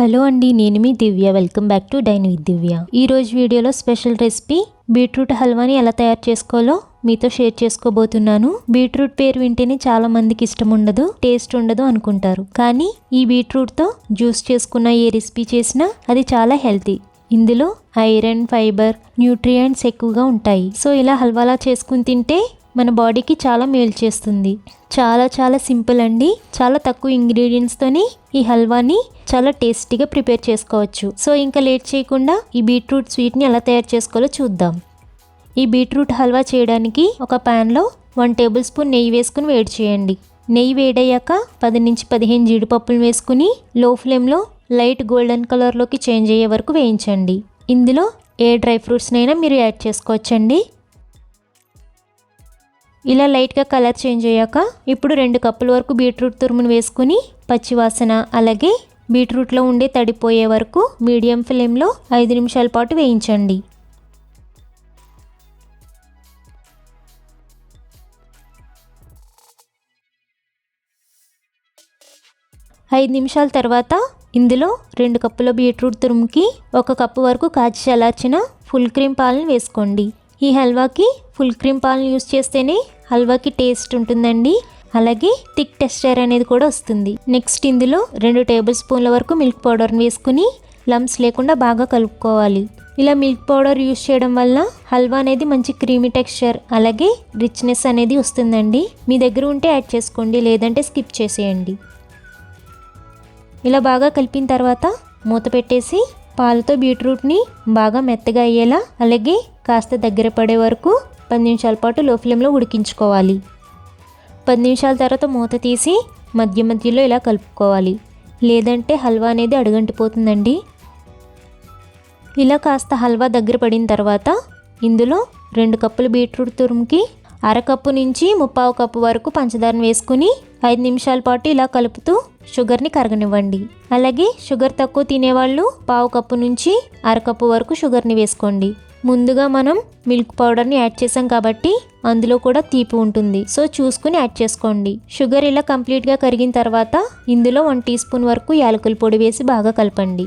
Hello అండి నేను మీ Divya. Welcome back to dine with Divya ఈ రోజు వీడియోలో స్పెషల్ రెసిపీ బీట్రూట్ హల్వాని ఎలా తయారు చేసుకోవాలో మీతో షేర్ చేసుకోబోతున్నాను. బీట్రూట్ పేరు వింటేనే చాలా మందికి ఇష్టం ఉండదు టేస్ట్ ఉండదు అనుకుంటారు. కానీ ఈ బీట్రూట్తో జ్యూస్ చేసుకున్న ఏ రెసిపీ చేసినా అది చాలా హెల్తీ. ఇందులో ఐరన్ ఫైబర్ న్యూట్రియంట్స్ ఎక్కువగా ఉంటాయి. సో ఇలా హల్వాలా చేసుకుని తింటే మన బాడీకి చాలా మేలు చేస్తుంది. చాలా చాలా సింపుల్ అండి. చాలా తక్కువ ఇంగ్రీడియంట్స్తోని ఈ హల్వాని చాలా టేస్టీగా ప్రిపేర్ చేసుకోవచ్చు. సో ఇంకా లేట్ చేయకుండా ఈ బీట్రూట్ స్వీట్ని ఎలా తయారు చేసుకోవాలో చూద్దాం. ఈ బీట్రూట్ హల్వా చేయడానికి ఒక ప్యాన్లో వన్ టేబుల్ స్పూన్ నెయ్యి వేసుకుని వేడి చేయండి. నెయ్యి వేడయ్యాక పది నుంచి పదిహేను జీడిపప్పులు వేసుకుని లో ఫ్లేమ్లో లైట్ గోల్డెన్ కలర్లోకి చేంజ్ అయ్యే వరకు వేయించండి. ఇందులో ఏ డ్రై ఫ్రూట్స్నైనా మీరు యాడ్ చేసుకోవచ్చండి. ఇలా లైట్గా కలర్ చేంజ్ అయ్యాక ఇప్పుడు రెండు కప్పుల వరకు బీట్రూట్ తురుమును వేసుకుని పచ్చివాసన అలాగే బీట్రూట్లో ఉండే తడిపోయే వరకు మీడియం ఫ్లేమ్లో ఐదు నిమిషాల పాటు వేయించండి. ఐదు నిమిషాల తర్వాత ఇందులో రెండు కప్పుల బీట్రూట్ తురుముకి ఒక కప్పు వరకు కాచి చల్లార్చిన ఫుల్ క్రీమ్ పాలను వేసుకోండి. ఈ హల్వాకి ఫుల్ క్రీమ్ పాలను యూస్ చేస్తేనే హల్వాకి టేస్ట్ ఉంటుందండి. అలాగే థిక్ టెక్స్చర్ అనేది కూడా వస్తుంది. నెక్స్ట్ ఇందులో రెండు టేబుల్ స్పూన్ల వరకు మిల్క్ పౌడర్ని వేసుకుని లమ్స్ లేకుండా బాగా కలుపుకోవాలి. ఇలా మిల్క్ పౌడర్ యూస్ చేయడం వల్ల హల్వా అనేది మంచి క్రీమీ టెక్స్చర్ అలాగే రిచ్నెస్ అనేది వస్తుందండి. మీ దగ్గర ఉంటే యాడ్ చేసుకోండి లేదంటే స్కిప్ చేసేయండి. ఇలా బాగా కలిపిన తర్వాత మూత పెట్టేసి పాలతో బీట్రూట్ని బాగా మెత్తగా అయ్యేలా అలాగే కాస్త దగ్గర పడే వరకు పది నిమిషాల పాటు లో ఫ్లేమ్లో ఉడికించుకోవాలి. పది నిమిషాల తర్వాత మూత తీసి మధ్య మధ్యలో ఇలా కలుపుకోవాలి. లేదంటే హల్వా అనేది అడుగంటిపోతుందండి. ఇలా కాస్త హల్వా దగ్గర పడిన తర్వాత ఇందులో రెండు కప్పులు బీట్రూట్ తురుముకి అరకప్పు నుంచి ముప్పావు కప్పు వరకు పంచదారను వేసుకుని ఐదు నిమిషాల పాటు ఇలా కలుపుతూ షుగర్ని కరగనివ్వండి. అలాగే షుగర్ తక్కువ తినేవాళ్ళు పావు కప్పు నుంచి అరకప్పు వరకు షుగర్ని వేసుకోండి. ముందుగా మనం మిల్క్ పౌడర్ని యాడ్ చేసాం కాబట్టి అందులో కూడా తీపి ఉంటుంది. సో చూసుకుని యాడ్ చేసుకోండి. షుగర్ ఇలా కంప్లీట్గా కరిగిన తర్వాత ఇందులో వన్ టీ స్పూన్ వరకు యాలకుల పొడి వేసి బాగా కలపండి.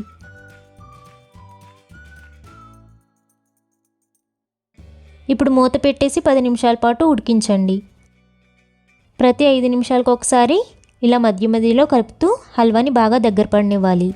ఇప్పుడు మూత పెట్టేసి పది నిమిషాల పాటు ఉడికించండి. ప్రతి ఐదు నిమిషాలకు ఒకసారి ఇలా మధ్య మధ్యలో కలుపుతూ హల్వాని బాగా దగ్గర పడనివ్వాలి.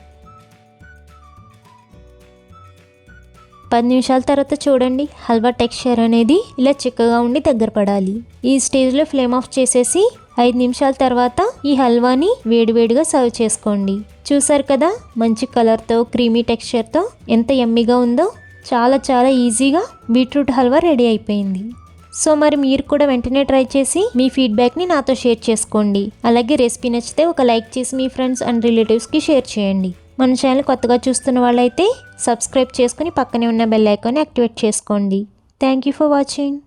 పది నిమిషాల తర్వాత చూడండి. హల్వా టెక్స్చర్ అనేది ఇలా చిక్కగా ఉండి దగ్గర పడాలి. ఈ స్టేజ్లో ఫ్లేమ్ ఆఫ్ చేసేసి ఐదు నిమిషాల తర్వాత ఈ హల్వాని వేడివేడిగా సర్వ్ చేసుకోండి. చూసారు కదా? మంచి కలర్తో క్రీమీ టెక్స్చర్తో ఎంత ఎమ్మిగా ఉందో చాలా చాలా ఈజీగా బీట్రూట్ హల్వా రెడీ అయిపోయింది. సో మరి మీరు కూడా వెంటనే ట్రై చేసి మీ ఫీడ్బ్యాక్ని నాతో షేర్ చేసుకోండి. అలాగే రెసిపీ నచ్చితే ఒక లైక్ చేసి మీ ఫ్రెండ్స్ అండ్ రిలేటివ్స్కి షేర్ చేయండి. మన ఛానల్ కొత్తగా చూస్తున్న వాళ్ళైతే సబ్స్క్రైబ్ చేసుకుని పక్కనే ఉన్న బెల్ ఐకాన్ని యాక్టివేట్ చేసుకోండి. Thank you for watching